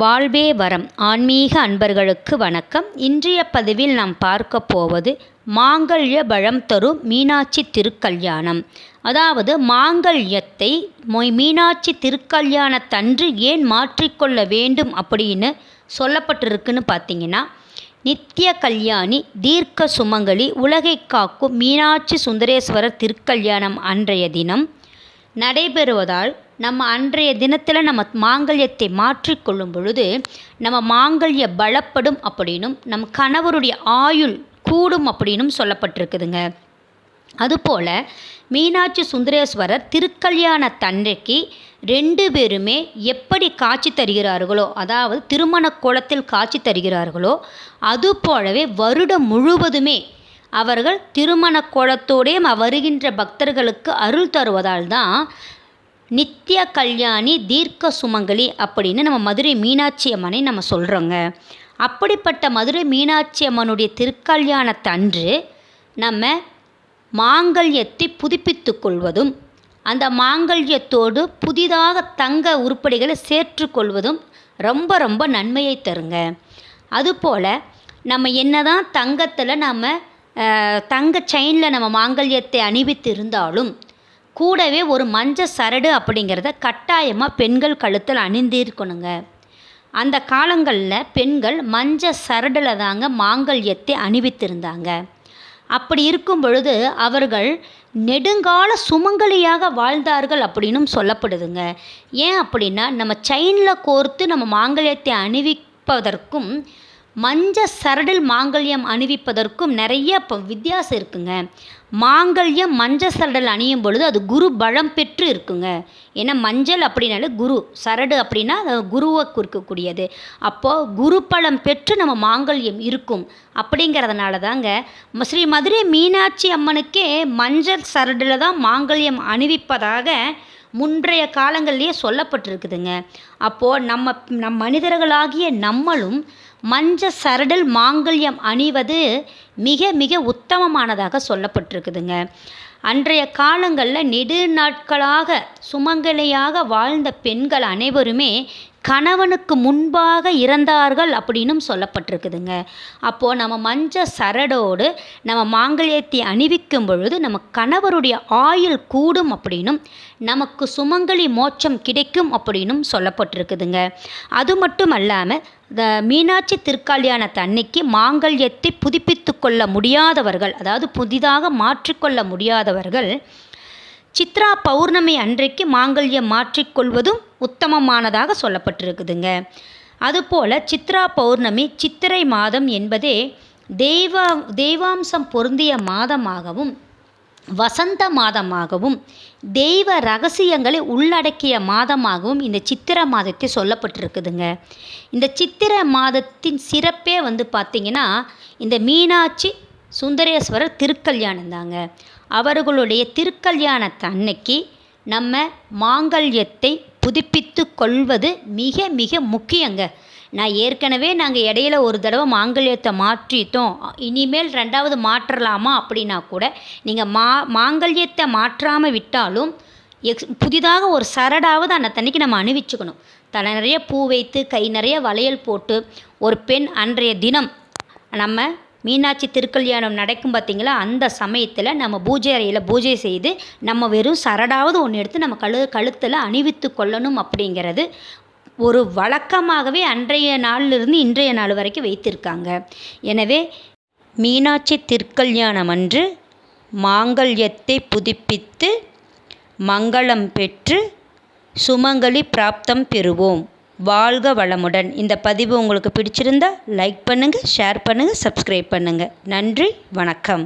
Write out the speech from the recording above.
வாழ்வே வரம். ஆன்மீக அன்பர்களுக்கு வணக்கம். இன்றைய பதிவில் நாம் பார்க்க போவது மாங்கல்ய பழம் தரும் மீனாட்சி திருக்கல்யாணம். அதாவது மாங்கல்யத்தை மீனாட்சி திருக்கல்யாணத்தன்று ஏன் மாற்றிக்கொள்ள வேண்டும் அப்படின்னு சொல்லப்பட்டிருக்குன்னு பார்த்தீங்கன்னா நித்திய கல்யாணி தீர்க்க சுமங்கலி உலகை காக்கும் மீனாட்சி சுந்தரேஸ்வரர் திருக்கல்யாணம் அன்றைய தினம் நடைபெறுவதால் நம்ம அன்றைய தினத்தில் நம்ம மாங்கல்யத்தை மாற்றிக்கொள்ளும் பொழுது நம்ம மாங்கல்ய பலப்படும் அப்படின்னும் நம் கணவருடைய ஆயுள் கூடும் அப்படின்னும் சொல்லப்பட்டிருக்குதுங்க. அதுபோல் மீனாட்சி சுந்தரேஸ்வரர் திருக்கல்யாண தன்றைக்கு ரெண்டு பேருமே எப்படி காட்சி தருகிறார்களோ அதாவது திருமண கோலத்தில் காட்சி தருகிறார்களோ அது போலவே வருடம் முழுவதுமே அவர்கள் திருமண கோலத்தோடே வருகின்ற பக்தர்களுக்கு அருள் தருவதால் தான் நித்திய கல்யாணி தீர்க்க சுமங்கலி அப்படின்னு நம்ம மதுரை மீனாட்சி அம்மனை நம்ம சொல்கிறோங்க அப்படிப்பட்ட மதுரை மீனாட்சி அம்மனுடைய திருக்கல்யாணத்தன்று நம்ம மாங்கல்யத்தை புதுப்பித்து கொள்வதும் அந்த மாங்கல்யத்தோடு புதிதாக தங்க உருப்படிகளை சேர்ற்றுக்கொள்வதும் ரொம்ப ரொம்ப நன்மையை தருங்க. அதுபோல் நம்ம என்ன தான் தங்கத்தில் நம்ம தங்க செயினில் நம்ம மாங்கல்யத்தை அணிவித்து இருந்தாலும் கூடவே ஒரு மஞ்ச சரடு அப்படிங்கிறத கட்டாயமாக பெண்கள் கழுத்தில் அணிந்திருக்கணுங்க. அந்த காலங்களில் பெண்கள் மஞ்ச சரடில் தாங்க மாங்கல்யத்தை அணிவித்திருந்தாங்க. அப்படி இருக்கும் பொழுது அவர்கள் நெடுங்கால சுமங்கலியாக வாழ்ந்தார்கள் அப்படின்னும் சொல்லப்படுதுங்க. ஏன் அப்படின்னா நம்ம செயினில் கோர்த்து நம்ம மாங்கல்யத்தை அணிவிப்பதற்கும் மஞ்ச சரடில் மாங்கல்யம் அணிவிப்பதற்கும் நிறைய இப்போ வித்தியாசம் இருக்குங்க. மாங்கல்யம் மஞ்ச சரடில் அணியும் பொழுது அது குரு பலம் பெற்று இருக்குங்க. ஏன்னா மஞ்சள் அப்படின்னாலே குரு சரடு அப்படின்னா குருவை குறிக்கக்கூடியது. அப்போது குரு பலம் பெற்று நம்ம மாங்கல்யம் இருக்கும். அப்படிங்கிறதுனால தாங்க ஸ்ரீ மதுரை மீனாட்சி அம்மனுக்கே மஞ்சள் சரடில் தான் மாங்கல்யம் அணிவிப்பதாக முன்றைய காலங்கள்லேயே சொல்லப்பட்டிருக்குதுங்க. அப்போது நம்ம நம் மனிதர்களாகிய நம்மளும் மஞ்ச சரடில் மாங்கல்யம் அணிவது மிக மிக உத்தமமானதாக சொல்லப்பட்டிருக்குதுங்க. அன்றைய காலங்களில் நெடு நாட்களாக சுமங்கலியாக வாழ்ந்த பெண்கள் அனைவருமே கணவனுக்கு முன்பாக இறந்தார்கள் அப்படின்னும் சொல்லப்பட்டிருக்குதுங்க. அப்போது நம்ம மஞ்ச சரடோடு நம்ம மாங்கல்யத்தை அணிவிக்கும் பொழுது நம்ம கணவருடைய ஆயுள் கூடும் அப்படின்னும் நமக்கு சுமங்கலி மோட்சம் கிடைக்கும் அப்படின்னும் சொல்லப்பட்டிருக்குதுங்க. அது மட்டும் அல்லாமல் இந்த மீனாட்சி திருக்கல்யாணத்து தன்னைக்கு மாங்கல்யத்தை புதுப்பித்து கொள்ள முடியாதவர்கள் அதாவது புதிதாக மாற்றிக்கொள்ள முடியாதவர்கள் சித்ரா பௌர்ணமி அன்றைக்கு மாங்கல்யம் மாற்றிக்கொள்வதும் உத்தமமானதாக சொல்லப்பட்டிருக்குதுங்க. அதுபோல் சித்ரா பௌர்ணமி சித்திரை மாதம் என்பதே தெய்வ தெய்வாம்சம் பொருந்திய மாதமாகவும் வசந்த மாதமாகவும் தெய்வ ரகசியங்களை உள்ளடக்கிய மாதமாகவும் இந்த சித்திர மாதத்தை சொல்லப்பட்டிருக்குதுங்க. இந்த சித்திர மாதத்தின் சிறப்பே வந்து பார்த்திங்கன்னா இந்த மீனாட்சி சுந்தரேஸ்வரர் திருக்கல்யாணம் தாங்க. அவர்களுடைய திருக்கல்யாணத்தன்னைக்கு நம்ம மாங்கல்யத்தை புதுப்பித்து கொள்வது மிக மிக முக்கியங்க. நான் ஏற்கனவே நாங்கள் இடையில ஒரு தடவை மாங்கல்யத்தை மாற்றிட்டோம். இனிமேல் ரெண்டாவது மாற்றலாமா அப்படின்னா கூட நீங்கள் மா மாங்கல்யத்தை மாற்றாமல் விட்டாலும் எக்ஸ் புதிதாக ஒரு சரடாவது அந்த தண்ணிக்கு நம்ம அணிவிச்சுக்கணும். தலை நிறைய பூ வைத்து கை நிறைய வளையல் போட்டு ஒரு பெண் அன்றைய தினம் நம்ம மீனாட்சி திருக்கல்யாணம் நடக்கும் பார்த்திங்களா அந்த சமயத்தில் நம்ம பூஜை அறையில் பூஜை செய்து நம்ம வெறும் சரடாவது ஒன்று எடுத்து நம்ம கழு கழுத்தில் அணிவித்து கொள்ளணும் அப்படிங்கிறது ஒரு வழக்கமாகவே அன்றைய நாளிலிருந்து இன்றைய நாள் வரைக்கும் வைத்திருக்காங்க. எனவே மீனாட்சி திருக்கல்யாணம் அன்று மாங்கல்யத்தை புதுப்பித்து மங்களம் பெற்று சுமங்கலி பிராப்தம் பெறுவோம். வாழ்க வளமுடன். இந்த பதிவு உங்களுக்கு பிடிச்சிருந்தா லைக் பண்ணுங்கள் ஷேர் பண்ணுங்கள் சப்ஸ்கிரைப் பண்ணுங்கள் நன்றி வணக்கம்.